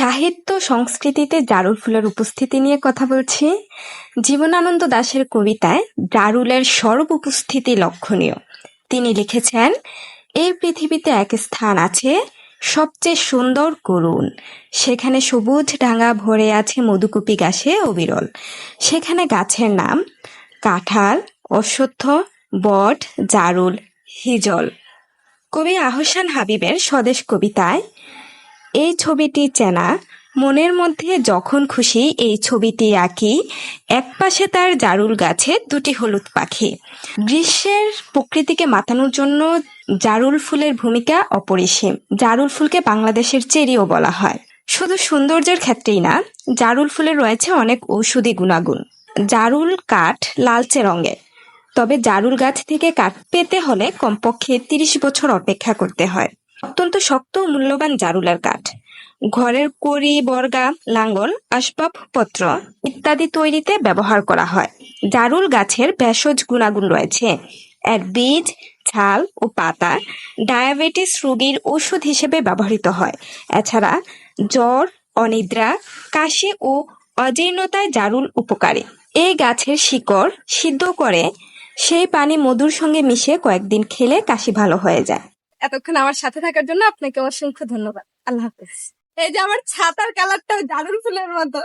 সাহিত্য সংস্কৃতিতে জারুল ফুলের উপস্থিতি নিয়ে কথা বলছি। জীবনানন্দ দাশের কবিতায় জারুলের সর্ব উপস্থিতি লক্ষণীয়। তিনি লিখেছেন, এই পৃথিবীতে এক স্থান আছে, সবচেয়ে সুন্দর করুণ। সেখানে সবুজ ডাঙা ভরে আছে মধুকুপি গাছে অবিরল। সেখানে গাছের নাম কাঁঠাল, অশ্বত্থ, বট, জারুল, হিজল। কবি আহসান হাবিবের স্বদেশ কবিতায় এই ছবিটি চেনা। মনের মধ্যে যখন খুশি এই ছবিটি আঁকি একপাশে তার জারুল গাছে দুটি হলুদ পাখি। গ্রীষ্মের প্রকৃতিকে মাতানোর জন্য জারুল ফুলের ভূমিকা অপরিসীম। জারুল ফুলকে বাংলাদেশের চেরিও বলা হয়। শুধু সৌন্দর্যের ক্ষেত্রেই না, জারুল ফুলের রয়েছে অনেক ঔষধি গুণাগুণ। জারুল কাঠ লালচে রঙের। তবে জারুল গাছ থেকে কাঠ পেতে হলে কমপক্ষে তিরিশ বছর অপেক্ষা করতে হয়। শক্ত মূল্যবান জারুলার কাঠ। ঘরের কড়ি, বর্গা লাঙ্গল আসবাবপত্র ইত্যাদি তৈরিতে ব্যবহার করা হয়। জারুল গাছের ভেষজ গুণাগুণ রয়েছে। এর বীজ, ছাল ও পাতা ডায়াবেটিস রোগীর ওষুধ হিসেবে ব্যবহৃত হয়। এছাড়া জ্বর, অনিদ্রা, কাশি ও অজীর্ণতায় জারুল উপকারী। এই গাছের শিকড় সিদ্ধ করে সেই পানি মধুর সঙ্গে মিশে কয়েকদিন খেলে কাশি ভালো হয়ে যায়। এতক্ষণ আমার সাথে থাকার জন্য আপনাকে অসংখ্য ধন্যবাদ। আল্লাহ হাফেজ। এই যে আমার ছাতার কালারটা জারুল ফুলের মতো।